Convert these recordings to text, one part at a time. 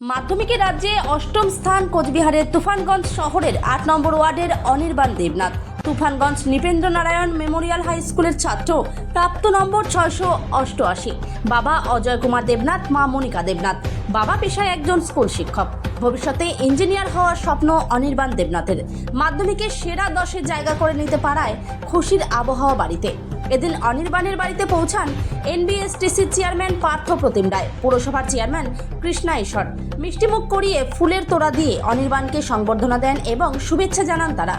মাধ্যমিকে রাজ্যে অষ্টম স্থান কোচবিহারের তুফানগঞ্জ শহরের আট নম্বর ওয়ার্ডের অনির্বাণ দেবনাথ। তুফানগঞ্জ নৃপেন্দ্র নারায়ণ মেমোরিয়াল হাই স্কুলের ছাত্র, প্রাপ্ত নম্বর ছয়শো অষ্টআশি। বাবা অজয় কুমার দেবনাথ, মা মনিকা দেবনাথ। বাবা পেশায় একজন স্কুল শিক্ষক। ভবিষ্যতে ইঞ্জিনিয়ার হওয়ার স্বপ্ন অনির্বাণ দেবনাথের। মাধ্যমিকে সেরা দশে জায়গা করে নিতে পারায় খুশির আবহাওয়া বাড়িতে। এদিন অনির্বাণের বাড়িতে পৌঁছান এনবিএসটিসির চেয়ারম্যান পার্থ প্রতিম রায়। পুরসভার চেয়ারম্যান কৃষ্ণা ঈশ্বর। মিষ্টিমুখ করিয়ে ফুলের তোড়া দিয়ে অনির্বাণকে সংবর্ধনা দেন এবং শুভেচ্ছা জানান তারা।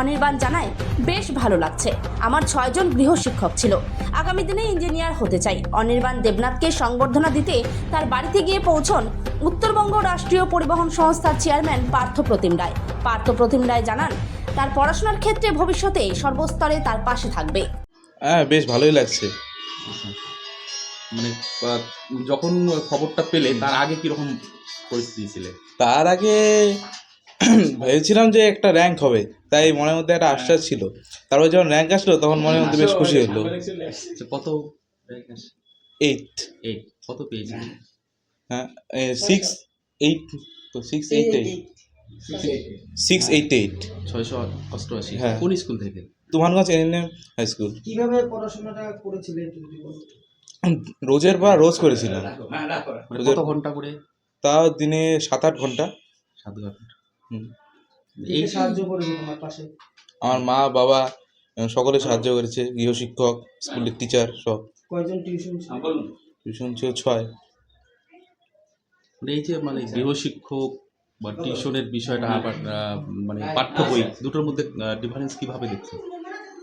অনির্বাণ জানায়, বেশ ভালো লাগছে। আমার ছয়জন গৃহশিক্ষক ছিল। আগামী দিনে ইঞ্জিনিয়ার হতে চাই। অনির্বাণ দেবনাথকে সংবর্ধনা দিতে তার বাড়িতে গিয়ে পৌঁছন উত্তরবঙ্গ রাষ্ট্রীয় পরিবহন সংস্থার চেয়ারম্যান পার্থ প্রতিম রায়। পার্থ প্রতিম রায় জানান, তার পড়াশোনার ক্ষেত্রে ভবিষ্যতে সর্বস্তরে তার পাশে থাকবে। হ্যাঁ বেশ ভালোই লাগছে। মানে যখন খবরটা পেলে তার আগে কীরকম পরিস্থিতি ছিলে? তার আগে ভেবেছিলাম যে একটা র্যাঙ্ক হবে তাই মনের মধ্যে একটা আশ্বাস ছিল। তারপর যখন র্যাঙ্ক আসলো তখন মনের মধ্যে বেশ খুশি হলো। আচ্ছা, কত এইট এইট কত পেয়েছেন হ্যাঁ সিক্স এইট তো six eight eight six eight eight ছয়শো অষ্টআশি। হ্যাঁ। কোন স্কুল থেকে? Tufanganj N M high school কীভাবে পড়াশোনাটা করেছিলে রোজের পর রোজ করেছিলাম। মানে কত ঘণ্টা করে তাও দিনে সাত আট ঘণ্টা। সাত ঘণ্টা। হুম। এই সাহায্য করেছে তোমার পাশে? আমার মা বাবা সকলে সাহায্য করেছে। গৃহশিক্ষক স্কুলের টিচার সব। কয়জন টিউশন টিউশন ছিল ছয়। মানে এই যে মানে গৃহশিক্ষক বা টিউশনের বিষয়টা আবার মানে পাঠ্য বই দুটোর মধ্যে ডিফারেন্স কীভাবে দেখছ?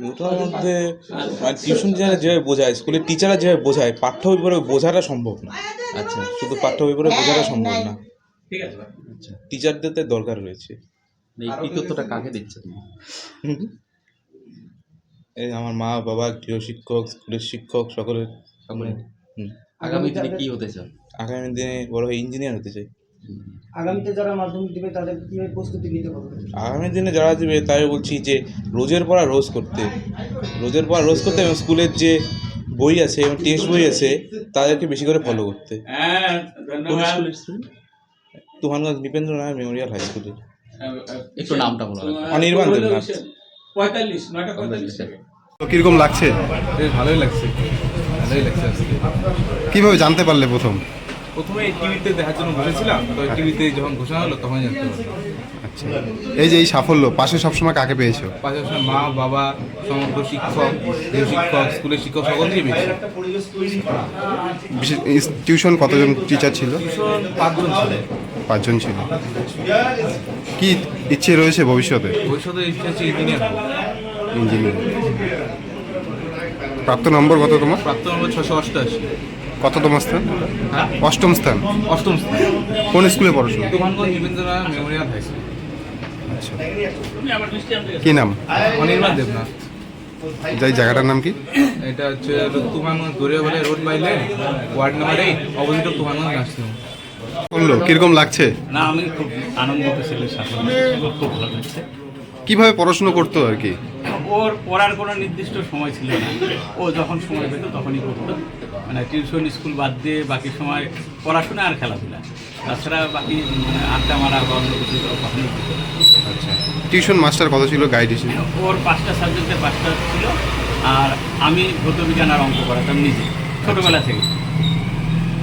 দুটোর মধ্যে মানে টিউশন যারা যেভাবে বোঝায় স্কুলের টিচাররা যেভাবে বোঝায় পাঠ্য বই পড়ে বোঝাটা সম্ভব না। আচ্ছা। শুধু পাঠ্য বই পড়ে বোঝাটা সম্ভব না। আচ্ছা। টিচারদের তো দরকার রয়েছে। এই কৃতিত্বটা কাকে দিচ্ছে তুমি এই আমার মা বাবা গৃহ শিক্ষক স্কুলের শিক্ষক সকলের। সকলে হুম। আগামী দিনে কি হতে চাও? আগামী দিনে বড় হয়ে ইঞ্জিনিয়ার হতে চাই। আগামীতে যারা মাধ্যমিক দিবে তাদের কীভাবে প্রস্তুতি নিতে পারবে আগামী দিনে যারা দেবে তাই বলছি যে রোজের পড়া রোজ করতে। রোজের পড়া রোজ করতে এবং স্কুলের যে বই আছে এবং টেক্সট বই আছে তাদেরকে বেশি করে ফলো করতে। Student Tufanganj Nripendra Narayan memorial high স্কুলের একটু নামটা বলো। অনির্বাণ দেবনাথ। তো কীরকম লাগছে? বেশ ভালোই লাগছে। ভালোই লাগছে কীভাবে জানতে পারলে প্রথম? প্রথমে এই টিভিতে দেখার জন্য বসেছিলাম তো টিভিতে যখন ঘোষণা হলো তখন জানতে পারলাম। আচ্ছা। এই যে এই সাফল্য পাশে সবসময় কাকে পেয়েছ? পাশাপাশি মা বাবা সমগ্র শিক্ষক গৃহ শিক্ষক স্কুলের শিক্ষক সকলকে পেয়েছি। বিশেষ টিউশন কতজন টিচার ছিল? ভীষণ পাঁচজন ছিল। পাঁচজন ছিল। কি ইচ্ছে রয়েছে ভবিষ্যতে? ভবিষ্যতে ইচ্ছা হচ্ছে ইঞ্জিনিয়ার হব। ইঞ্জিনিয়ার প্রাপ্ত নম্বর কত তোমার? প্রাপ্ত নম্বর ছশো অষ্টআশি কততম স্থান? হ্যাঁ? অষ্টম স্থান। অষ্টম স্থান। কোন স্কুলে পড়াশোনা তুফানগঞ্জ মেমোরিয়াল হাই স্কুল। আচ্ছা। কি নাম? অনির্বাণ দেবনাথ। যাই জায়গাটার নাম কি? এটা হচ্ছে Tufanganj Dariyabari road বাইলে ward number eight opposite of Tufanganj nursing বলল কীরকম লাগছে? না আমি খুব আনন্দিত ছেলের সাথে। খুব ভালো লাগছে। কীভাবে পড়াশোনা করতো আর কি? ওর পড়ার কোনো নির্দিষ্ট সময় ছিল না। ও যখন সময় পেত তখনই করতো। মানে টিউশন স্কুল বাদ দিয়ে বাকি সময় পড়াশোনা আর খেলাধুলা। তাছাড়া বাকি মানে আড্ডা মারা বা অন্য কিছু কখনোই আচ্ছা। টিউশন মাস্টার কত ছিল? গাইড হিসেবে ওর পাঁচটা সাবজেক্টে পাঁচটা ছিল। আর আমি ভৌত বিজ্ঞান আর অঙ্ক করাতাম নিজে ছোটোবেলা থেকে।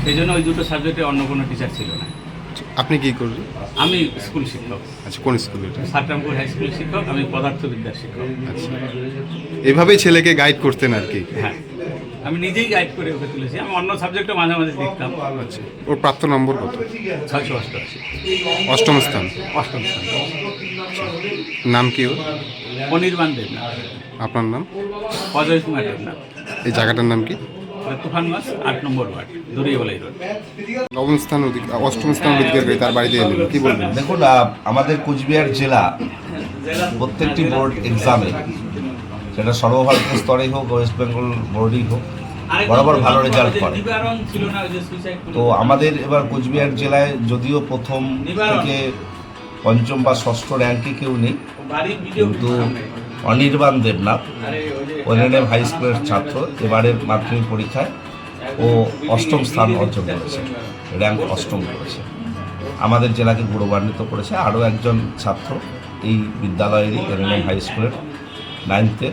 সেই জন্য ওই দুটো সাবজেক্টে অন্য কোনো টিচার ছিল না। আপনি কি করলেন আমি স্কুল শিক্ষক। আচ্ছা কোন স্কুলে এটা? সাকরামপুর হাই স্কুল শিক্ষক আমি পদার্থবিদ্যার শিক্ষক। আচ্ছা। এভাবেই ছেলেকে গাইড করতেন আর কি। হ্যাঁ। আমি নিজেই গাইড করে ওকে তুলেছি। আমি অন্য সাবজেক্টও মাঝে মাঝে দেখতাম। আচ্ছা ওর প্রাপ্ত নম্বর কত? ছয়শো অষ্টআশি। অষ্টম স্থান। অষ্টম স্থান। নাম কি ওর? অনির্বাণ দেবনাথ। আপনার নাম? অজয় কুমার দেবনাথ। এই জায়গাটার নাম কি? তুফানগঞ্জ আট নম্বর ওয়ার্ড দরিয়াবালাই রোড। নবম স্থান অষ্টম স্থান অধিকার করে তার বাড়িতে এলেন। কি বলবেন? দেখুন আমাদের কোচবিহার জেলা প্রত্যেকটি বোর্ড এক্সামে সেটা সর্বভারতীয় স্তরেই হোক ওয়েস্ট বেঙ্গল বোর্ডেই হোক বরাবর ভালো রেজাল্ট করে। তো আমাদের এবার কোচবিহার জেলায় যদিও প্রথম থেকে পঞ্চম বা ষষ্ঠ র্যাঙ্কে কেউ নেই কিন্তু অনির্বাণ দেবনাথ ওএনএম হাই স্কুলের ছাত্র, এবারের মাধ্যমিক পরীক্ষায় ও অষ্টম স্থান অর্জন করেছে র্যাঙ্ক অষ্টম করেছে। আমাদের জেলাকে গৌরবান্বিত করেছে। আরও একজন ছাত্র এই বিদ্যালয়েরই এনএম হাই স্কুলের নাইনথে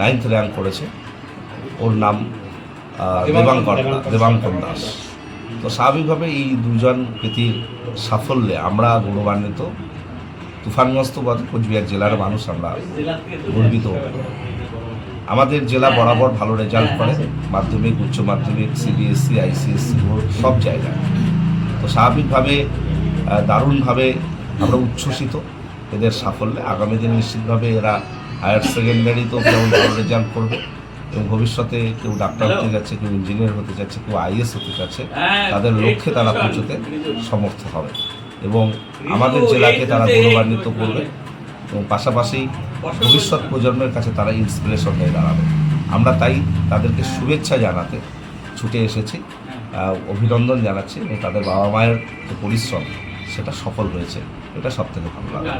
নাইনথ র্যাঙ্ক করেছে। ওর নাম দেবাঙ্কর দেবাঙ্কন দাস। তো স্বাভাবিকভাবে এই দুজন কৃতির সাফল্যে আমরা গৌরবান্বিত তুফানগ্রস্ত বা কোচবিহার জেলার মানুষ আমরা গর্বিত আমাদের জেলা বরাবর ভালো রেজাল্ট করে মাধ্যমিক উচ্চ মাধ্যমিক সিবিএসসি আইসিএসসি বোর্ড সব জায়গায়। তো স্বাভাবিকভাবে দারুণভাবে আমরা উচ্ছ্বসিত। এদের সাফল্যে আগামী দিন নিশ্চিতভাবে এরা হায়ার সেকেন্ডারিতেও যেমন ভালো রেজাল্ট করবে এবং ভবিষ্যতে কেউ ডাক্তার হতে যাচ্ছে কেউ ইঞ্জিনিয়ার হতে যাচ্ছে কেউ আইএস হতে যাচ্ছে তাদের লক্ষ্যে তারা পৌঁছতে সমর্থ হবে। এবং আমাদের জেলাকে তারা গৌরবান্বিত করবে এবং পাশাপাশি ভবিষ্যৎ প্রজন্মের কাছে তারা ইন্সপিরেশন হয়ে দাঁড়াবে। আমরা তাই তাদেরকে শুভেচ্ছা জানাতে ছুটে এসেছি অভিনন্দন জানাচ্ছি এবং তাদের বাবা মায়ের যে পরিশ্রম সেটা সফল হয়েছে। এটা সব থেকে ভালো লাগে